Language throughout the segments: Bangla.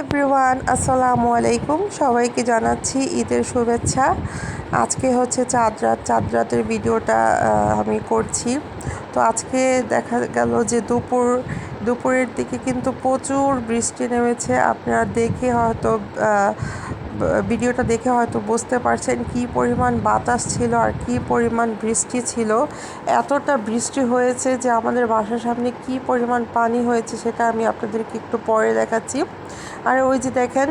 এভরিওয়ান, আসসালামু আলাইকুম। সবাইকে জানাচ্ছি ঈদের শুভেচ্ছা। আজকে হচ্ছে চাঁদ রাত। চাঁদ রাতের ভিডিওটা আমি করছি। তো আজকে দেখা গেল যে দুপুর, দুপুরের দিকে কিন্তু প্রচুর বৃষ্টি নেমেছে। আপনারা দেখে হয়তো ভিডিওটা দেখে হয়তো বুঝতে পারছেন কি পরিমাণ বাতাস ছিল আর কি পরিমাণ বৃষ্টি ছিল। এতটা বৃষ্টি হয়েছে যে আমাদের বাসার সামনে কি পরিমাণ পানি হয়েছে সেটা আমি আপনাদেরকে একটু পরে দেখাচ্ছি। আর ওই যে দেখেন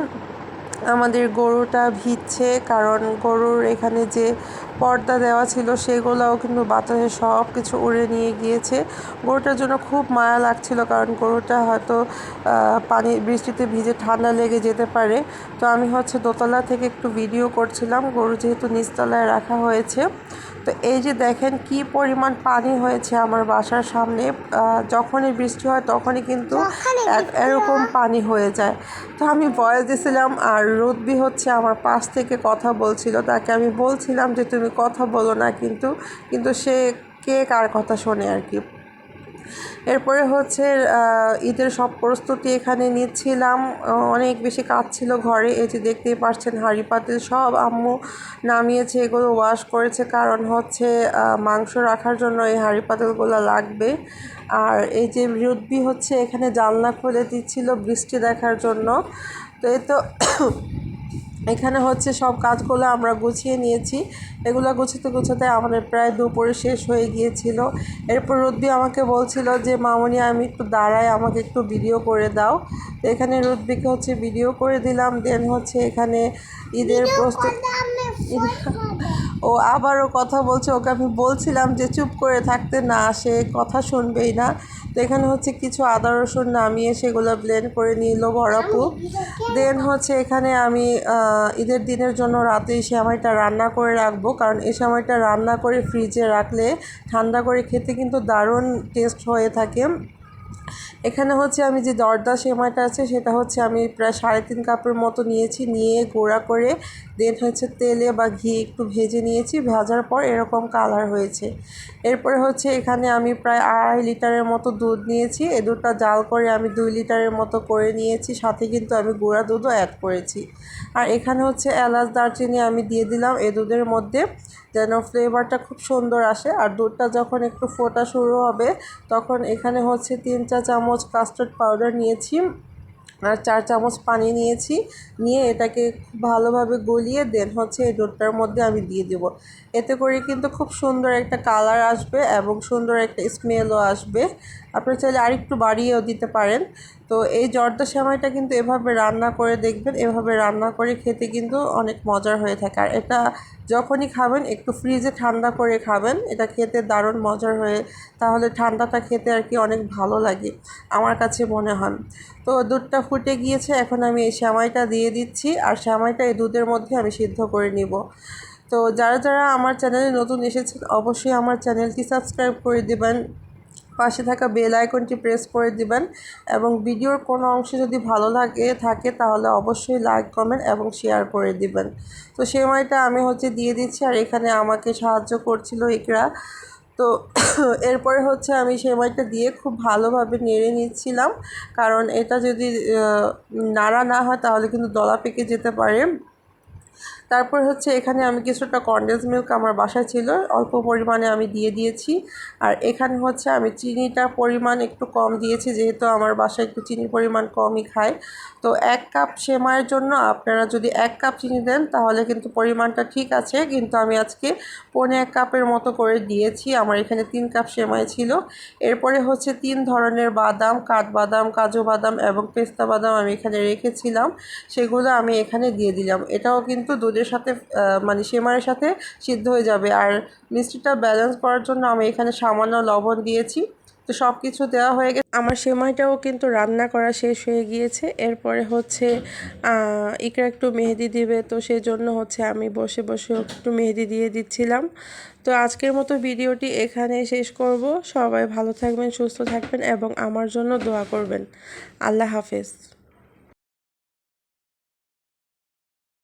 আমাদের গরুটা ভিজছে কারণ গরুর এখানে যে পর্দা দেওয়া ছিল সেগুলোও কিন্তু বাতাসে সব কিছু উড়ে নিয়ে গিয়েছে। গরুটার জন্য খুব মায়া লাগছিল কারণ গরুটা হয়তো পানি বৃষ্টিতে ভিজে ঠান্ডা লেগে যেতে পারে। তো আমি হচ্ছে দোতলা থেকে একটু ভিডিও করছিলাম গরু যেহেতু নিচতলায় রাখা হয়েছে। তো এই যে দেখেন কি পরিমাণ পানি হয়েছে আমার বাসার সামনে যখনই বৃষ্টি হয় তখনই কিন্তু এরকম পানি হয়ে যায়। তো আমি ভয়েস দিয়েছিলাম আর রুদ্বি হচ্ছে আমার পাশ থেকে কথা বলছিল তাকে আমি বলছিলাম যে তুমি কথা বলো না কিন্তু কিন্তু সে কে কার কথা শোনে আর কি। এরপরে হচ্ছে ঈদের সব প্রস্তুতি এখানে নিচ্ছিলাম। অনেক বেশি কাজ ছিল ঘরে। এই যে দেখতেই পাচ্ছেন হাঁড়ি পাতিল সব আম্মু নামিয়েছে, এগুলো ওয়াশ করেছে। কারণ হচ্ছে মাংস রাখার জন্য এই হাঁড়ি পাতিলগুলো লাগবে। আর এই যে রুদ্বি হচ্ছে, এখানে জানলা খুলে দিচ্ছিল বৃষ্টি দেখার জন্য। তো এই তো এখানে হচ্ছে সব কাজগুলো আমরা গুছিয়ে নিয়েছি। এগুলো গুছাতে গুছাতে আমাদের প্রায় দুপুরে শেষ হয়ে গিয়েছিল। এরপর রুদ্বি আমাকে বলছিল যে মামনি আমি একটু দাঁড়াই আমাকে একটু ভিডিও করে দাও। তো এখানে রুদ্বিকে হচ্ছে ভিডিও করে দিলাম। দেন হচ্ছে এখানে ঈদের প্রস্তুত ও আবারও কথা বলছে। ওকে আমি বলছিলাম যে চুপ করে থাকতে না সে কথা শুনবেই না। তো এখানে হচ্ছে কিছু আদা, রসুন নামিয়ে সেগুলো ব্লেন্ড করে নিল বড়াপু দেন হচ্ছে এখানে আমি ঈদের দিনের জন্য রাতে এই সেমাইটা রান্না করে রাখব। কারণ এই সময়টা রান্না করে ফ্রিজে রাখলে ঠান্ডা করে খেতে কিন্তু দারুণ টেস্ট হয়ে থাকে। এখানে হচ্ছে আমি যে দরদা সেমাইটা আছে, সেটা হচ্ছে আমি প্রায় সাড়ে তিন কাপের মতো নিয়েছি। নিয়ে গোড়া করে দেন হচ্ছে তেলে বা ঘি একটু ভেজে নিয়েছি। ভাজার পর এরকম কালার হয়েছে। এরপরে হচ্ছে এখানে আমি প্রায় আড়াই লিটারের মতো দুধ নিয়েছি। এই দুধটা জাল করে আমি দুই লিটারের মতো করে নিয়েছি। সাথে কিন্তু আমি গুঁড়া দুধও অ্যাড করেছি। আর এখানে হচ্ছে এলাচ দারচিনি আমি দিয়ে দিলাম। এই দুধের মধ্যে যেন ফ্লেভারটা খুব সুন্দর আসে। আর দুধটা যখন একটু ফোটা শুরু হবে, তখন এখানে হচ্ছে তিন চা চামচ কাস্টার্ড পাউডার নিয়েছি আর চার চামচ পানি নিয়েছি। নিয়ে এটাকে খুব ভালোভাবে গলিয়ে দেন হচ্ছে এই দুধটার মধ্যে আমি দিয়ে দেবো। এতে করে কিন্তু খুব সুন্দর একটা কালার আসবে এবং সুন্দর একটা স্মেলও আসবে। আপনি চাইলে আরেকটু বাড়িয়েও দিতে পারেন। তো এই জর্দা সেমাইটা কিন্তু এভাবে রান্না করে দেখবেন, এভাবে রান্না করে খেতে কিন্তু অনেক মজার হয়ে থাকে। আর এটা যখনই খাবেন, একটু ফ্রিজে ঠান্ডা করে খাবেন, এটা খেতে দারুণ মজার হয়ে, তাহলে ঠান্ডাটা খেতে আর কি অনেক ভালো লাগে, আমার কাছে মনে হয়। তো দুধটা ফুটে গিয়েছে, এখন আমি এই সেমাইটা দিয়ে দিচ্ছি, আর সেমাইটা এই দুধের মধ্যে আমি সিদ্ধ করে নিব। তো যারা যারা আমার চ্যানেলে নতুন এসেছেন, অবশ্যই আমার চ্যানেলটি সাবস্ক্রাইব করে দেবেন। পাশে থাকা বেল আইকনটি প্রেস করে দিবেন এবং ভিডিওর কোনো অংশ যদি ভালো লাগে, থাকে তাহলে অবশ্যই লাইক কমেন্ট এবং শেয়ার করে দিবেন। তো সেমাইটা আমি হচ্ছে দিয়ে দিচ্ছি আর এখানে আমাকে সাহায্য করছিল ইকরা। তো এরপরে হচ্ছে আমি সেমাইটা দিয়ে খুব ভালোভাবে নেড়ে নিচ্ছিলাম। কারণ এটা যদি নাড়া না হয় তাহলে কিন্তু দলা পেকে যেতে পারে। তারপর হচ্ছে এখানে আমি কিছুটা কনডেন্স মিল্ক আমার বাসায় ছিল, অল্প পরিমাণে আমি দিয়ে দিয়েছি। আর এখানে হচ্ছে আমি চিনিটা পরিমাণ একটু কম দিয়েছি, যেহেতু আমার বাসায় একটু চিনির পরিমাণ কমই খায়। তো এক কাপ সেমাইয়ের জন্য আপনারা যদি এক কাপ চিনি দেন, তাহলে কিন্তু পরিমাণটা ঠিক আছে। কিন্তু আমি আজকে পৌনে এক কাপের মতো করে দিয়েছি। আমার এখানে তিন কাপ সেমাই ছিল। এরপরে হচ্ছে তিন ধরনের বাদাম, কাঠবাদাম, কাজু বাদাম এবং পেস্তা বাদাম আমি এখানে রেখেছিলাম। সেগুলো আমি এখানে দিয়ে দিলাম। এটাও কিন্তু দুধের সাথে মানে সেমারের সাথে সিদ্ধ হয়ে যাবে। আর মিষ্টিটা ব্যালেন্স করার জন্য আমি এখানে সামান্য লবণ দিয়েছি। তো সব কিছু দেওয়া হয়ে গেছে। আমার সেমাইটাও কিন্তু রান্না করা শেষ হয়ে গিয়েছে। এরপরে হচ্ছে ইকরা একটু মেহেদি দিবে। তো সেই জন্য হচ্ছে আমি বসে বসে একটু মেহেদি দিয়ে দিচ্ছিলাম। তো আজকের মতো ভিডিওটি এখানে শেষ করব। সবাই ভালো থাকবেন, সুস্থ থাকবেন এবং আমার জন্য দোয়া করবেন। আল্লাহ হাফেজ।